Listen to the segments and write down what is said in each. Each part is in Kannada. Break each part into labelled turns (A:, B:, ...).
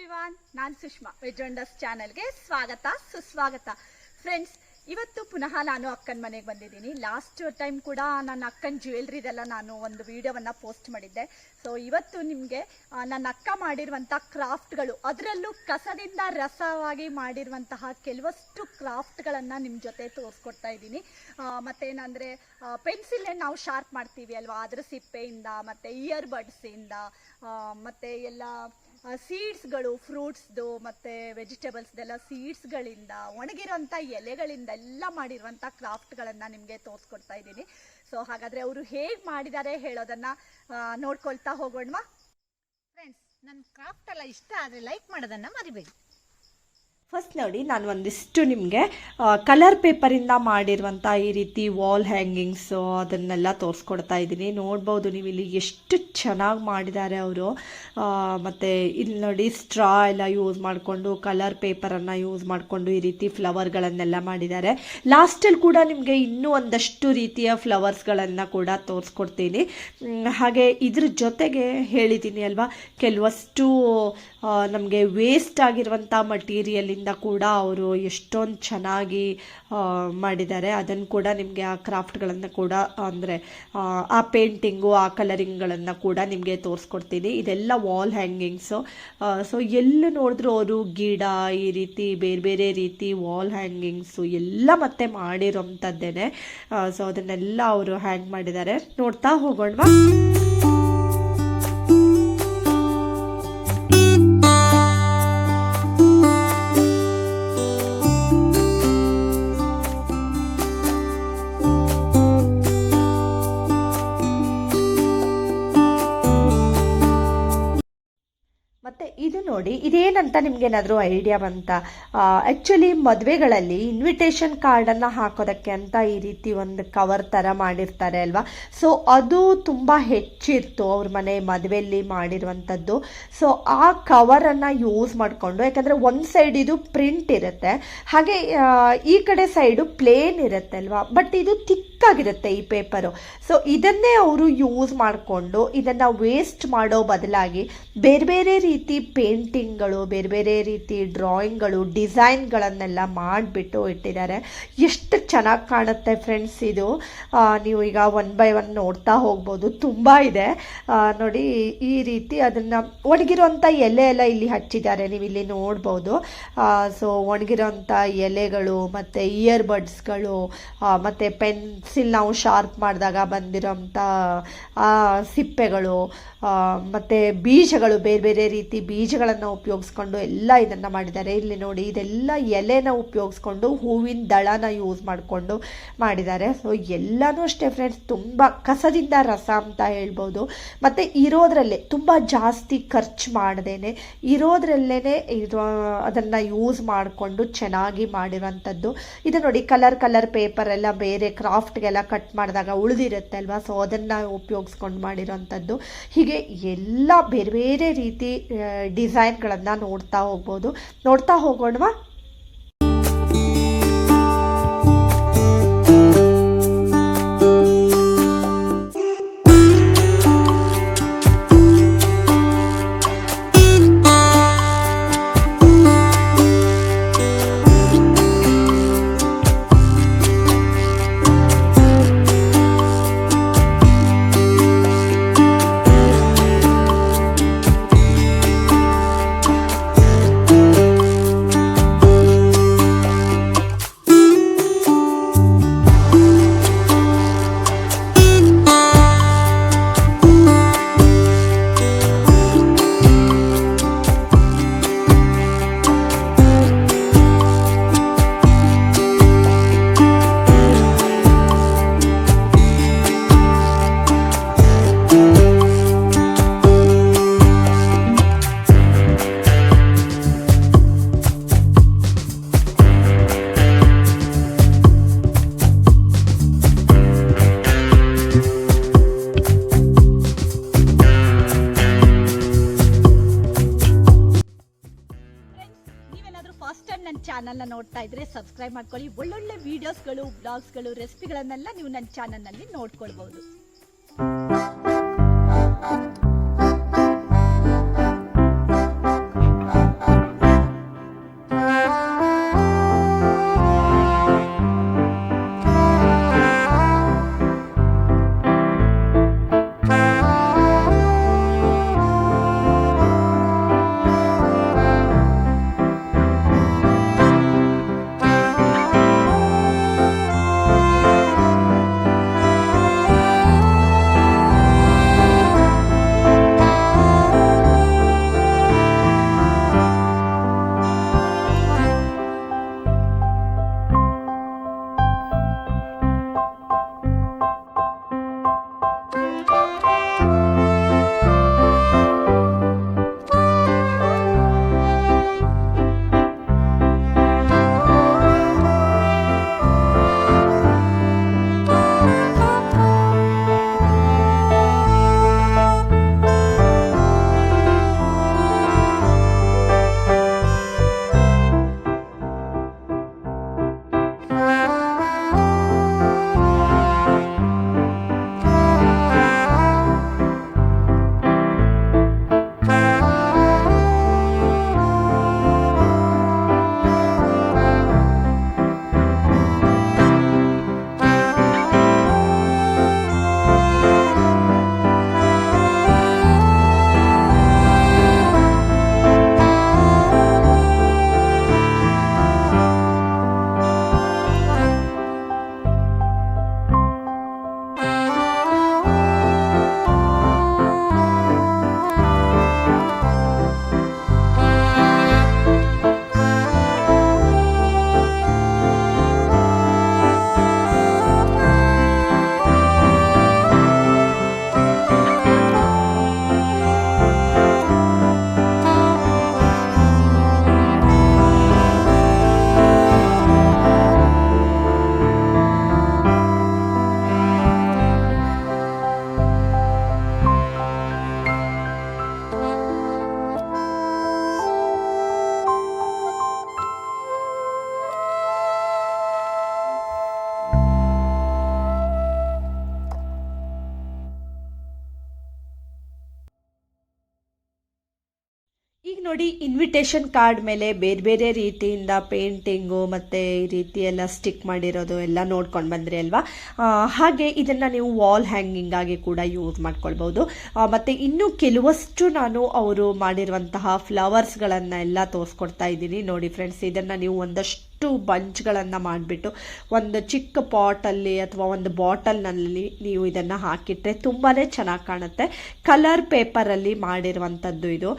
A: ಎವ್ರಿವಾನ್ ನಾನು ಸುಷ್ಮಾ ವೆಜ್ ಚಾನೆಲ್ಗೆ ಸ್ವಾಗತ, ಸುಸ್ವಾಗತ. ಫ್ರೆಂಡ್ಸ್ ಇವತ್ತು ಪುನಃ ನಾನು ಅಕ್ಕನ ಮನೆಗೆ ಬಂದಿದ್ದೀನಿ. ಲಾಸ್ಟ್ ಟೈಮ್ ಕೂಡ ನನ್ನ ಅಕ್ಕನ ಜ್ಯುವೆಲ್ರಿದೆಲ್ಲ ನಾನು ಒಂದು ವಿಡಿಯೋವನ್ನು ಪೋಸ್ಟ್ ಮಾಡಿದ್ದೆ. ಸೊ ಇವತ್ತು ನಿಮಗೆ ನನ್ನ ಅಕ್ಕ ಮಾಡಿರುವಂಥ ಕ್ರಾಫ್ಟ್ಗಳು ಅದರಲ್ಲೂ ಕಸದಿಂದ ರಸವಾಗಿ ಮಾಡಿರುವಂತಹ ಕೆಲವಷ್ಟು ಕ್ರಾಫ್ಟ್ಗಳನ್ನು ನಿಮ್ಮ ಜೊತೆ ತೋರಿಸ್ಕೊಡ್ತಾ ಇದ್ದೀನಿ. ಮತ್ತೇನಂದರೆ ಪೆನ್ಸಿಲ್ನೇ ನಾವು ಶಾರ್ಪ್ ಮಾಡ್ತೀವಿ ಅಲ್ವಾ? ಅದರ ಸಿಪ್ಪೆಯಿಂದ, ಮತ್ತು ಇಯರ್ ಬಡ್ಸಿಂದ ಮತ್ತು ಎಲ್ಲ ಸೀಡ್ಸ್ಗಳು ಫ್ರೂಟ್ಸ್ದು ಮತ್ತು ವೆಜಿಟೇಬಲ್ಸ್ದೆಲ್ಲ ಸೀಡ್ಸ್ಗಳಿಂದ ಒಣಗಿರೋಂಥ ಎಲೆಗಳಿಂದ ಎಲ್ಲ ಮಾಡಿರುವಂಥ ಕ್ರಾಫ್ಟ್ಗಳನ್ನು ನಿಮಗೆ ತೋರಿಸ್ಕೊಡ್ತಾ ಇದ್ದೀನಿ. ಸೊ ಹಾಗಾದರೆ ಅವರು ಹೇಗೆ ಮಾಡಿದ್ದಾರೆ ಹೇಳೋದನ್ನು ನೋಡ್ಕೊಳ್ತಾ ಹೋಗೋಣವಾ?
B: ಫ್ರೆಂಡ್ಸ್ ನನ್ನ ಕ್ರಾಫ್ಟ್ ಎಲ್ಲ ಇಷ್ಟ ಆದರೆ ಲೈಕ್ ಮಾಡೋದನ್ನು ಮರಿಬೇಡಿ.
C: ಫಸ್ಟ್ ನೋಡಿ, ನಾನು ಒಂದಿಷ್ಟು ನಿಮಗೆ ಕಲರ್ ಪೇಪರಿಂದ ಮಾಡಿರುವಂಥ ಈ ರೀತಿ ವಾಲ್ ಹ್ಯಾಂಗಿಂಗ್ಸು ಅದನ್ನೆಲ್ಲ ತೋರಿಸ್ಕೊಡ್ತಾ ಇದ್ದೀನಿ. ನೋಡ್ಬೋದು ನೀವು ಇಲ್ಲಿ ಎಷ್ಟು ಚೆನ್ನಾಗಿ ಮಾಡಿದ್ದಾರೆ ಅವರು. ಮತ್ತು ಇಲ್ಲಿ ನೋಡಿ ಸ್ಟ್ರಾ ಎಲ್ಲ ಯೂಸ್ ಮಾಡಿಕೊಂಡು ಕಲರ್ ಪೇಪರನ್ನು ಯೂಸ್ ಮಾಡಿಕೊಂಡು ಈ ರೀತಿ ಫ್ಲವರ್ಗಳನ್ನೆಲ್ಲ ಮಾಡಿದ್ದಾರೆ. ಲಾಸ್ಟಲ್ಲಿ ಕೂಡ ನಿಮಗೆ ಇನ್ನೂ ಒಂದಷ್ಟು ರೀತಿಯ ಫ್ಲವರ್ಸ್ಗಳನ್ನು ಕೂಡ ತೋರಿಸ್ಕೊಡ್ತೀನಿ. ಹಾಗೆ ಇದ್ರ ಜೊತೆಗೆ ಹೇಳಿದ್ದೀನಿ ಅಲ್ವಾ, ಕೆಲವಷ್ಟು ನಮಗೆ ವೇಸ್ಟ್ ಆಗಿರುವಂಥ ಮಟೀರಿಯಲಿಂದ ಕೂಡ ಅವರು ಎಷ್ಟೊಂದು ಚೆನ್ನಾಗಿ ಮಾಡಿದ್ದಾರೆ. ಅದನ್ನು ಕೂಡ ನಿಮಗೆ ಆ ಕ್ರಾಫ್ಟ್ಗಳನ್ನು ಕೂಡ, ಅಂದರೆ, ಆ ಪೇಂಟಿಂಗು, ಆ ಕಲರಿಂಗ್ಗಳನ್ನು ಕೂಡ ನಿಮಗೆ ತೋರಿಸ್ಕೊಡ್ತೀನಿ. ಇದೆಲ್ಲ ವಾಲ್ ಹ್ಯಾಂಗಿಂಗ್ಸು. ಸೊ ಎಲ್ಲಿ ನೋಡಿದ್ರು ಅವರು ಗಿಡ, ಈ ರೀತಿ ಬೇರೆ ಬೇರೆ ರೀತಿ ವಾಲ್ ಹ್ಯಾಂಗಿಂಗ್ಸು ಎಲ್ಲ ಮತ್ತೆ ಮಾಡಿರೋಂಥದ್ದೇನೆ. ಸೊ ಅದನ್ನೆಲ್ಲ ಅವರು ಹ್ಯಾಂಗ್ ಮಾಡಿದ್ದಾರೆ. ನೋಡ್ತಾ ಹೋಗೋಣವಾ? ನೋಡಿ, ಇದೇನಂತ ನಿಮ್ಗೇನಾದರೂ ಐಡಿಯಾ ಬಂತ? ಆ್ಯಕ್ಚುಲಿ ಮದುವೆಗಳಲ್ಲಿ ಇನ್ವಿಟೇಷನ್ ಕಾರ್ಡನ್ನು ಹಾಕೋದಕ್ಕೆ ಅಂತ ಈ ರೀತಿ ಒಂದು ಕವರ್ ಥರ ಮಾಡಿರ್ತಾರೆ ಅಲ್ವಾ? ಸೊ ಅದು ತುಂಬ ಹೆಚ್ಚಿತ್ತು ಅವ್ರ ಮನೆ ಮದುವೆಯಲ್ಲಿ ಮಾಡಿರುವಂಥದ್ದು. ಸೊ ಆ ಕವರನ್ನು ಯೂಸ್ ಮಾಡಿಕೊಂಡು, ಯಾಕಂದರೆ ಒಂದು ಸೈಡ್ ಇದು ಪ್ರಿಂಟ್ ಇರುತ್ತೆ. ಹಾಗೆ ಈ ಕಡೆ ಸೈಡು ಪ್ಲೇನ್ ಇರುತ್ತೆ ಅಲ್ವಾ? ಬಟ್ ಇದು ತಿಕ್ಕಾಗಿರುತ್ತೆ ಈ ಪೇಪರು ಸೊ ಇದನ್ನೇ ಅವರು ಯೂಸ್ ಮಾಡಿಕೊಂಡು ಇದನ್ನು ವೇಸ್ಟ್ ಮಾಡೋ ಬದಲಾಗಿ ಬೇರೆ ಬೇರೆ ರೀತಿ ಪೇಂಟಿಂಗ್ಗಳು ಬೇರೆ ಬೇರೆ ರೀತಿ ಡ್ರಾಯಿಂಗ್ಗಳು ಡಿಸೈನ್ಗಳನ್ನೆಲ್ಲ ಮಾಡಿಬಿಟ್ಟು ಇಟ್ಟಿದ್ದಾರೆ. ಎಷ್ಟು ಚೆನ್ನಾಗಿ ಕಾಣುತ್ತೆ ಫ್ರೆಂಡ್ಸ್ ಇದು. ನೀವು ಈಗ ಒನ್ ಬೈ ಒನ್ ನೋಡ್ತಾ ಹೋಗ್ಬೋದು. ತುಂಬ ಇದೆ. ನೋಡಿ, ಈ ರೀತಿ ಅದನ್ನು ಒಣಗಿರೋಂಥ ಎಲೆ ಎಲ್ಲ ಇಲ್ಲಿ ಹಚ್ಚಿದ್ದಾರೆ. ನೀವು ಇಲ್ಲಿ ನೋಡ್ಬೋದು. ಸೊ ಒಣಗಿರೋಂಥ ಎಲೆಗಳು ಮತ್ತು ಇಯರ್ ಬಡ್ಸ್ಗಳು ಮತ್ತು ಪೆನ್ಸಿಲ್ ನಾವು ಶಾರ್ಪ್ ಮಾಡಿದಾಗ ಬಂದಿರೋಂಥ ಸಿಪ್ಪೆಗಳು ಮತ್ತು ಬೀಜಗಳು ಬೇರೆ ಬೇರೆ ರೀತಿ ಬೀಜಗಳನ್ನು ಉಪಯೋಗಿಸ್ಕೊಂಡು ಎಲ್ಲ ಇದನ್ನು ಮಾಡಿದ್ದಾರೆ. ಇಲ್ಲಿ ನೋಡಿ, ಇದೆಲ್ಲ ಎಲೆನ ಉಪಯೋಗಿಸ್ಕೊಂಡು ಹೂವಿನ ದಳನ ಯೂಸ್ ಮಾಡಿಕೊಂಡು ಮಾಡಿದ್ದಾರೆ. ಸೊ ಎಲ್ಲನೂ ಅಷ್ಟೇ ಫ್ರೆಂಡ್ಸ್ ತುಂಬ ಕಸದಿಂದ ರಸ ಅಂತ ಹೇಳ್ಬೋದು. ಮತ್ತು ಇರೋದ್ರಲ್ಲೇ ತುಂಬ ಜಾಸ್ತಿ ಖರ್ಚು ಮಾಡ್ದೇನೆ. ಇರೋದ್ರಲ್ಲೇ ಇದು, ಅದನ್ನು ಯೂಸ್ ಮಾಡಿಕೊಂಡು ಚೆನ್ನಾಗಿ ಮಾಡಿರೋಂಥದ್ದು ಇದು ನೋಡಿ ಕಲರ್ ಕಲರ್ ಪೇಪರ್ ಎಲ್ಲ ಬೇರೆ ಕ್ರಾಫ್ಟ್ಗೆಲ್ಲ ಕಟ್ ಮಾಡಿದಾಗ ಉಳಿದಿರುತ್ತೆ ಅಲ್ವಾ ಸೊ ಅದನ್ನು ಉಪಯೋಗಿಸ್ಕೊಂಡು ಮಾಡಿರೋಂಥದ್ದು ಹೀಗೆ ಎಲ್ಲ ಬೇರೆ ಬೇರೆ ರೀತಿ ಡಿಸೈನ್ಗಳನ್ನು ನೋಡ್ತಾ ಹೋಗ್ಬೋದು. ನೋಡ್ತಾ ಹೋಗೋಣವಾ?
A: ನೋಡ್ತಾ ಇದ್ರೆ ಸಬ್ಸ್ಕ್ರೈಬ್ ಮಾಡ್ಕೊಳ್ಳಿ. ಒಳ್ಳೊಳ್ಳೆ ವಿಡಿಯೋಸ್ಗಳು ಬ್ಲಾಗ್ಸ್ಗಳು ರೆಸಿಪಿಗಳನ್ನೆಲ್ಲ ನೀವು ನನ್ನ ಚಾನಲ್ನಲ್ಲಿ ನೋಡ್ಕೊಳ್ಬಹುದು.
C: ನೋಡಿ ಇನ್ವಿಟೇಷನ್ ಕಾರ್ಡ್ ಮೇಲೆ ಬೇರೆ ಬೇರೆ ರೀತಿಯಿಂದ ಪೇಂಟಿಂಗು ಮತ್ತು ಈ ರೀತಿ ಎಲ್ಲ ಸ್ಟಿಕ್ ಮಾಡಿರೋದು ಎಲ್ಲ ನೋಡ್ಕೊಂಡು ಬಂದ್ರಿ ಅಲ್ವಾ? ಹಾಗೆ ಇದನ್ನು ನೀವು ವಾಲ್ ಹ್ಯಾಂಗಿಂಗ್ ಆಗಿ ಕೂಡ ಯೂಸ್ ಮಾಡ್ಕೊಳ್ಬೋದು ಮತ್ತು ಇನ್ನೂ ಕೆಲವಷ್ಟು ನಾನು ಅವರು ಮಾಡಿರುವಂತಹ ಫ್ಲವರ್ಸ್ಗಳನ್ನು ಎಲ್ಲ ತೋರಿಸ್ಕೊಡ್ತಾ ಇದ್ದೀನಿ. ನೋಡಿ ಫ್ರೆಂಡ್ಸ್ ಇದನ್ನು ನೀವು ಒಂದಷ್ಟು ಬಂಚ್ಗಳನ್ನು ಮಾಡಿಬಿಟ್ಟು ಒಂದು ಚಿಕ್ಕ ಪಾಟಲ್ಲಿ ಅಥವಾ ಒಂದು ಬಾಟಲ್ನಲ್ಲಿ ನೀವು ಇದನ್ನು ಹಾಕಿಟ್ರೆ ತುಂಬಾ ಚೆನ್ನಾಗಿ ಕಾಣುತ್ತೆ. ಕಲರ್ ಪೇಪರಲ್ಲಿ ಮಾಡಿರುವಂಥದ್ದು ಇದು.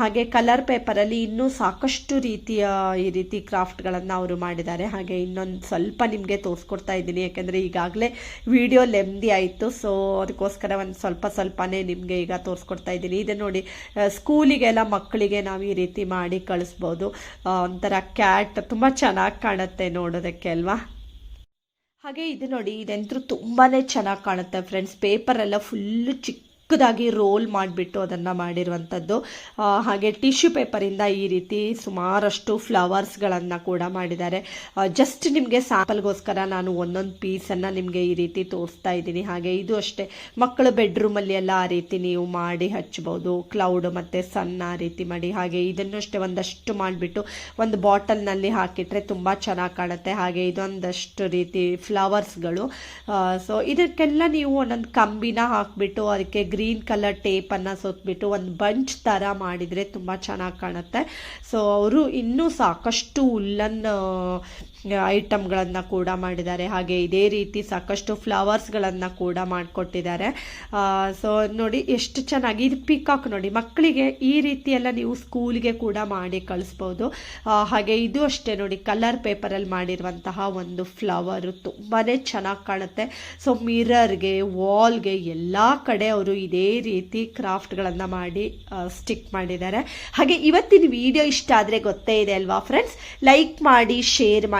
C: ಹಾಗೆ ಕಲರ್ ಪೇಪರಲ್ಲಿ ಇನ್ನೂ ಸಾಕಷ್ಟು ರೀತಿಯ ಈ ರೀತಿ ಕ್ರಾಫ್ಟ್ಗಳನ್ನು ಅವರು ಮಾಡಿದ್ದಾರೆ. ಹಾಗೆ ಇನ್ನೊಂದು ಸ್ವಲ್ಪ ನಿಮಗೆ ತೋರಿಸ್ಕೊಡ್ತಾ ಇದ್ದೀನಿ. ಯಾಕೆಂದರೆ ಈಗಾಗಲೇ ವಿಡಿಯೋ ಲೆಂದಿ ಆಯಿತು. ಸೊ ಅದಕ್ಕೋಸ್ಕರ ಒಂದು ಸ್ವಲ್ಪ ಸ್ವಲ್ಪನೇ ನಿಮಗೆ ಈಗ ತೋರಿಸ್ಕೊಡ್ತಾ ಇದ್ದೀನಿ. ಇದು ನೋಡಿ ಸ್ಕೂಲಿಗೆಲ್ಲ ಮಕ್ಕಳಿಗೆ ನಾವು ಈ ರೀತಿ ಮಾಡಿ ಕಳಿಸ್ಬೋದು. ಒಂಥರ ಕ್ಯಾಟ್ ತುಂಬ ಚೆನ್ನಾಗಿ ಕಾಣುತ್ತೆ ನೋಡೋದಕ್ಕೆ ಅಲ್ವಾ? ಹಾಗೆ ಇದು ನೋಡಿ ಇದಂತೂ ತುಂಬಾ ಚೆನ್ನಾಗಿ ಕಾಣುತ್ತೆ ಫ್ರೆಂಡ್ಸ್ ಪೇಪರೆಲ್ಲ ಫುಲ್ಲು ಚಿಕ್ಕದಾಗಿ ರೋಲ್ ಮಾಡಿಬಿಟ್ಟು ಅದನ್ನು ಮಾಡಿರುವಂಥದ್ದು. ಹಾಗೆ ಟಿಶ್ಯೂ ಪೇಪರಿಂದ ಈ ರೀತಿ ಸುಮಾರಷ್ಟು ಫ್ಲವರ್ಸ್ಗಳನ್ನು ಕೂಡ ಮಾಡಿದ್ದಾರೆ. ಜಸ್ಟ್ ನಿಮಗೆ ಸ್ಯಾಂಪಲ್ಗೋಸ್ಕರ ನಾನು ಒಂದೊಂದು ಪೀಸನ್ನು ನಿಮಗೆ ಈ ರೀತಿ ತೋರಿಸ್ತಾ ಇದ್ದೀನಿ. ಹಾಗೆ ಇದು ಅಷ್ಟೇ, ಮಕ್ಕಳು ಬೆಡ್ರೂಮಲ್ಲಿ ಎಲ್ಲ ಆ ರೀತಿ ನೀವು ಮಾಡಿ ಹಚ್ಬೋದು ಕ್ಲೌಡ್ ಮತ್ತು ಸಣ್ಣ ಆ ರೀತಿ ಮಾಡಿ. ಹಾಗೆ ಇದನ್ನು ಅಷ್ಟೇ ಒಂದಷ್ಟು ಮಾಡಿಬಿಟ್ಟು ಒಂದು ಬಾಟಲ್ನಲ್ಲಿ ಹಾಕಿಟ್ರೆ ತುಂಬ ಚೆನ್ನಾಗಿ ಕಾಣುತ್ತೆ. ಹಾಗೆ ಇದೊಂದಷ್ಟು ರೀತಿ ಫ್ಲವರ್ಸ್ಗಳು. ಸೊ ಇದಕ್ಕೆಲ್ಲ ನೀವು ಒಂದೊಂದು ಕಂಬಿನ ಹಾಕಿಬಿಟ್ಟು ಅದಕ್ಕೆ ಗ್ರೀನ್ ಕಲರ್ ಟೇಪನ್ನು ಸೋತ್ಬಿಟ್ಟು ಒಂದು ಬಂಚ್ ಥರ ಮಾಡಿದರೆ ತುಂಬ ಚೆನ್ನಾಗಿ ಕಾಣುತ್ತೆ. ಸೊ ಅವರು ಇನ್ನೂ ಸಾಕಷ್ಟು ಉಲ್ಲನ್ ಐಟಮ್ಗಳನ್ನು ಕೂಡ ಮಾಡಿದ್ದಾರೆ. ಹಾಗೆ ಇದೇ ರೀತಿ ಸಾಕಷ್ಟು ಫ್ಲವರ್ಸ್ಗಳನ್ನು ಕೂಡ ಮಾಡಿಕೊಟ್ಟಿದ್ದಾರೆ. ಸೊ ನೋಡಿ ಎಷ್ಟು ಚೆನ್ನಾಗಿ ಇದು ಪಿಕಾಕ್ ನೋಡಿ. ಮಕ್ಕಳಿಗೆ ಈ ರೀತಿ ಎಲ್ಲ ನೀವು ಸ್ಕೂಲ್ಗೆ ಕೂಡ ಮಾಡಿ ಕಳಿಸ್ಬೋದು. ಹಾಗೆ ಇದು ಅಷ್ಟೇ ನೋಡಿ ಕಲರ್ ಪೇಪರಲ್ಲಿ ಮಾಡಿರುವಂತಹ ಒಂದು ಫ್ಲವರು ತುಂಬಾ ಚೆನ್ನಾಗಿ ಕಾಣುತ್ತೆ. ಸೊ ಮಿರರ್ಗೆ ವಾಲ್ಗೆ ಎಲ್ಲ ಕಡೆ ಅವರು ಇದೇ ರೀತಿ ಕ್ರಾಫ್ಟ್ಗಳನ್ನು ಮಾಡಿ ಸ್ಟಿಕ್ ಮಾಡಿದ್ದಾರೆ. ಹಾಗೆ ಇವತ್ತಿನ ವಿಡಿಯೋ ಇಷ್ಟ ಆದರೆ ಗೊತ್ತೇ ಇದೆ ಅಲ್ವಾ ಫ್ರೆಂಡ್ಸ್ ಲೈಕ್ ಮಾಡಿ ಶೇರ್